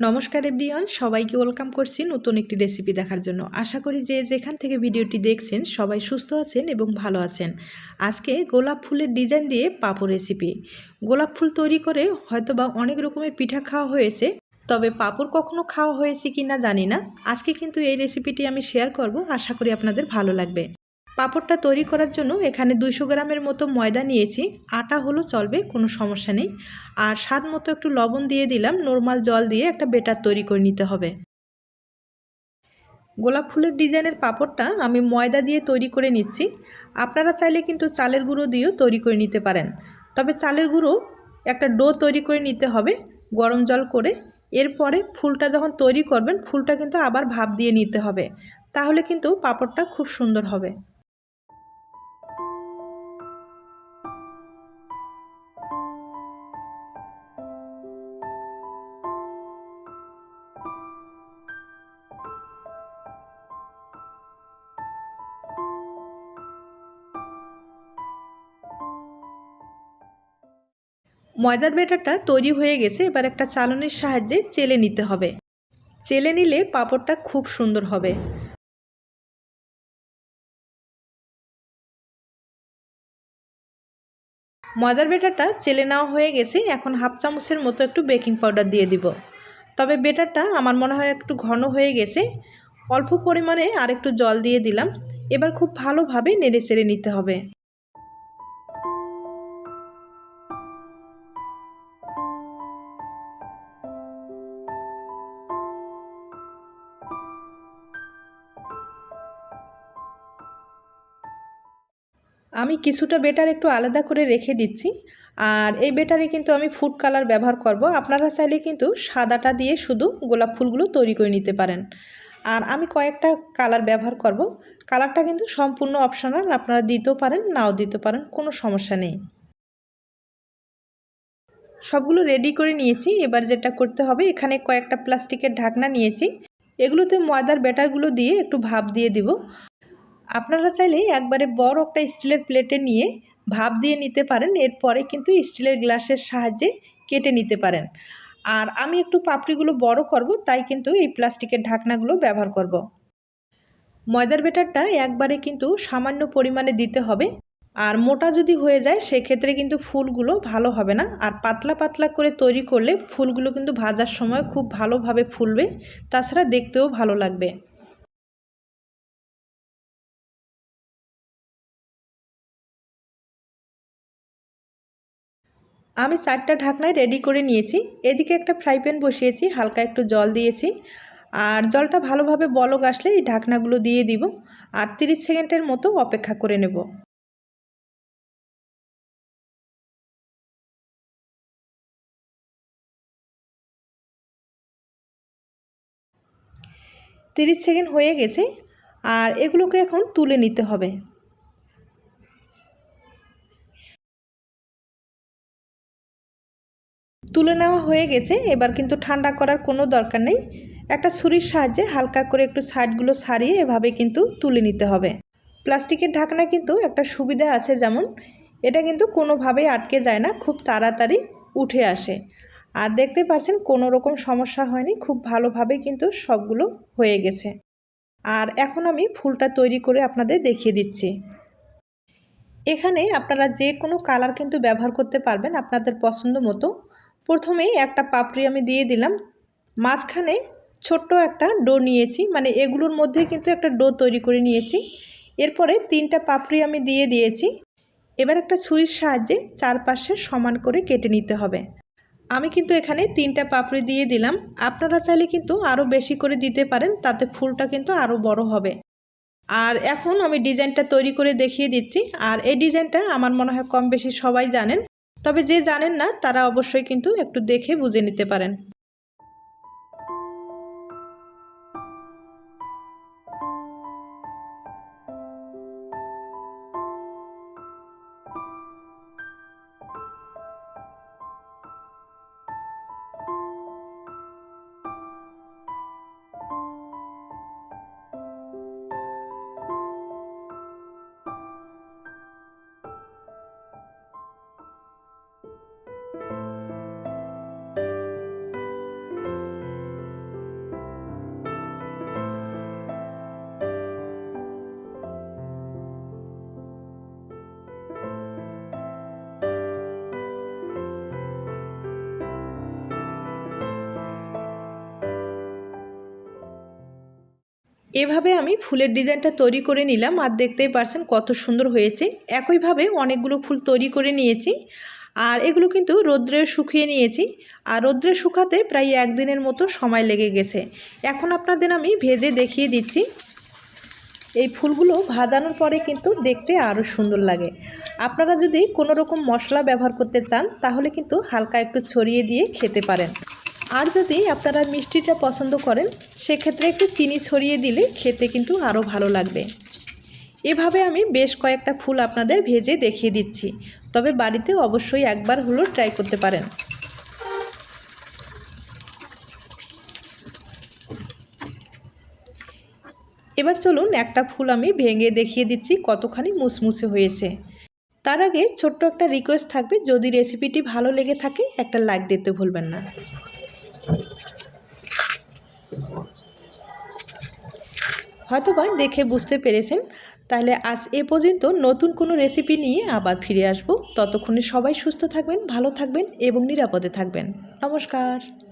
নমস্কার এভরিওয়ান, সবাইকে ওয়েলকাম করছি নতুন একটি রেসিপি দেখার জন্য। আশা করি যে যেখান থেকে ভিডিওটি দেখছেন, সবাই সুস্থ আছেন এবং ভালো আছেন। আজকে গোলাপ ফুলের ডিজাইন দিয়ে পাপড় রেসিপি। গোলাপ ফুল তৈরি করে হয়তোবা অনেক রকমের পিঠা খাওয়া হয়েছে, তবে পাপড় কখনো খাওয়া হয়েছে কি না জানি না। আজকে কিন্তু এই রেসিপিটি আমি শেয়ার করব, আশা করি আপনাদের ভালো লাগবে। পাঁপড়টা তৈরি করার জন্য এখানে দুইশো গ্রামের মতো ময়দা নিয়েছি। আটা হলো চলবে, কোনো সমস্যা নেই। আর স্বাদ মতো একটু লবণ দিয়ে দিলাম নর্মাল জল দিয়ে একটা বেটার তৈরি করে নিতে হবে। গোলাপ ফুলের ডিজাইনের পাঁপড়টা আমি ময়দা দিয়ে তৈরি করে নিচ্ছি। আপনারা চাইলে কিন্তু চালের গুঁড়ো দিয়েও তৈরি করে নিতে পারেন। তবে চালের গুঁড়ো একটা ডো তৈরি করে নিতে হবে, গরম জল করে। এরপরে ফুলটা যখন তৈরি করবেন, ফুলটা কিন্তু আবার ভাপ দিয়ে নিতে হবে। তাহলে কিন্তু পাঁপড়টা খুব সুন্দর হবে। ময়দার বেটারটা তৈরি হয়ে গেছে, এবার একটা চালনির সাহায্যে চেলে নিতে হবে। চেলে নিলে পাঁপড়টা খুব সুন্দর হবে। ময়দার বেটারটা চেলে নেওয়া হয়ে গেছে, এখন হাফ চামচের মতো একটু বেকিং পাউডার দিয়ে দিব। তবে বেটারটা আমার মনে হয় একটু ঘন হয়ে গেছে, অল্প পরিমাণে আর একটু জল দিয়ে দিলাম, এবার খুব ভালোভাবে নেড়ে চেড়ে নিতে হবে। আমি কিছুটা বেটার একটু আলাদা করে রেখে দিচ্ছি। আর এই বেটারে কিন্তু আমি ফুড কালার ব্যবহার করব। আপনারা চাইলে কিন্তু সাদাটা দিয়ে শুধু গোলাপ ফুলগুলো তৈরি করে নিতে পারেন। আর আমি কয়েকটা কালার ব্যবহার করব। কালারটা কিন্তু সম্পূর্ণ অপশনাল, আপনারা দিতেও পারেন, নাও দিতে পারেন, কোনো সমস্যা নেই। সবগুলো রেডি করে নিয়েছি। এবার যেটা করতে হবে, এখানে কয়েকটা প্লাস্টিকের ঢাকনা নিয়েছি। এগুলোতে ময়দার ব্যাটারগুলো দিয়ে একটু ভাপ দিয়ে দিব। আপনারা চাইলে একবারে বড় একটা স্টিলের প্লেটে নিয়ে ভাপ দিয়ে নিতে পারেন, এরপরে কিন্তু স্টিলের গ্লাসের সাহায্যে কেটে নিতে পারেন। আর আমি একটু পাপড়িগুলো বড় করব, তাই কিন্তু এই প্লাস্টিকের ঢাকনাগুলো ব্যবহার করব। ময়দার বেটারটা একবারে কিন্তু সামান্য পরিমাণে দিতে হবে। আর মোটা যদি হয়ে যায়, সেক্ষেত্রে কিন্তু ফুলগুলো ভালো হবে না। আর পাতলা পাতলা করে তৈরি করলে ফুলগুলো কিন্তু ভাজার সময় খুব ভালোভাবে ফুলবে, তাছাড়া দেখতেও ভালো লাগবে। আমি চারটা ঢাকনায় রেডি করে নিয়েছি। এদিকে একটা ফ্রাই প্যান বসিয়েছি, হালকা একটু জল দিয়েছি। আর জলটা ভালোভাবে বলক আসলে এই ঢাকনাগুলো দিয়ে দিব। আর 30 সেকেন্ডের মতো অপেক্ষা করে নেব। তিরিশ সেকেন্ড হয়ে গেছে। আর এগুলোকে এখন তুলে নিতে হবে। তুলে নেওয়া হয়ে গেছে। এবার কিন্তু ঠান্ডা করার কোনো দরকার নেই। একটা ছুরির সাহায্যে হালকা করে একটু সাইডগুলো সারিয়ে এভাবে কিন্তু তুলে নিতে হবে। প্লাস্টিকের ঢাকনা কিন্তু একটা সুবিধা আছে যেমন, এটা কিন্তু কোনোভাবেই আটকে যায় না, খুব তাড়াতাড়ি উঠে আসে। আর দেখতে পাচ্ছেন কোনো রকম সমস্যা হয়নি, খুব ভালোভাবে কিন্তু সবগুলো হয়ে গেছে। আর এখন আমি ফুলটা তৈরি করে আপনাদের দেখিয়ে দিচ্ছি। এখানে আপনারা যে কোনো কালার কিন্তু ব্যবহার করতে পারবেন আপনাদের পছন্দ মতো। প্রথমেই একটা পাপড়ি আমি দিয়ে দিলাম। মাঝখানে ছোট্ট একটা ডো নিয়েছি মানে এগুলোর মধ্যে কিন্তু একটা ডো তৈরি করে নিয়েছি। এরপরে তিনটা পাপড়ি আমি দিয়ে দিয়েছি। এবার একটা ছুরির সাহায্যে চারপাশে সমান করে কেটে নিতে হবে। আমি কিন্তু এখানে তিনটা পাপড়ি দিয়ে দিলাম। আপনারা চাইলে কিন্তু আরও বেশি করে দিতে পারেন, তাতে ফুলটা কিন্তু আরও বড় হবে। আর এখন আমি ডিজাইনটা তৈরি করে দেখিয়ে দিচ্ছি। আর এই ডিজাইনটা আমার মনে হয় কম বেশি সবাই জানেন। তবে যে জানেন না তারা অবশ্যই কিন্তু একটু দেখে বুঝে নিতে পারেন। এভাবে আমি ফুলের ডিজাইনটা তৈরি করে নিলাম আর দেখতেই পারছেন কত সুন্দর হয়েছে। একইভাবে অনেকগুলো ফুল তৈরি করে নিয়েছি আর এগুলো কিন্তু রৌদ্রে শুকিয়ে নিয়েছি আর রৌদ্রে শুকাতে প্রায় একদিনের মতো সময় লেগে গেছে। এখন আপনাদের আমি ভেজে দেখিয়ে দিচ্ছি। এই ফুলগুলো ভাজানোর পরে কিন্তু দেখতে আরও সুন্দর লাগে। আপনারা যদি কোনো রকম মশলা ব্যবহার করতে চান তাহলে কিন্তু হালকা একটু ছড়িয়ে দিয়ে খেতে পারেন। আর যদি আপনারা মিষ্টিটা পছন্দ করেন, সেক্ষেত্রে একটু চিনি ছড়িয়ে দিলে খেতে কিন্তু আরও ভালো লাগবে। এভাবে আমি বেশ কয়েকটা ফুল আপনাদের ভেজে দেখিয়ে দিচ্ছি। তবে বাড়িতে অবশ্যই একবার হলো ট্রাই করতে পারেন। এবার চলুন একটা ফুল আমি ভেঙে দেখিয়ে দিচ্ছি কতখানি মুসমুসে হয়েছে। তার আগে ছোট্ট একটা রিকোয়েস্ট থাকবে, যদি রেসিপিটি ভালো লেগে থাকে, একটা লাইক দিতে ভুলবেন না। হয়তোবা দেখে বুঝতে পেরেছেন। তাহলে আজ এ পর্যন্ত নতুন কোনো রেসিপি নিয়ে আবার ফিরে আসব। ততক্ষণে সবাই সুস্থ থাকবেন, ভালো থাকবেন এবং নিরাপদে থাকবেন। নমস্কার।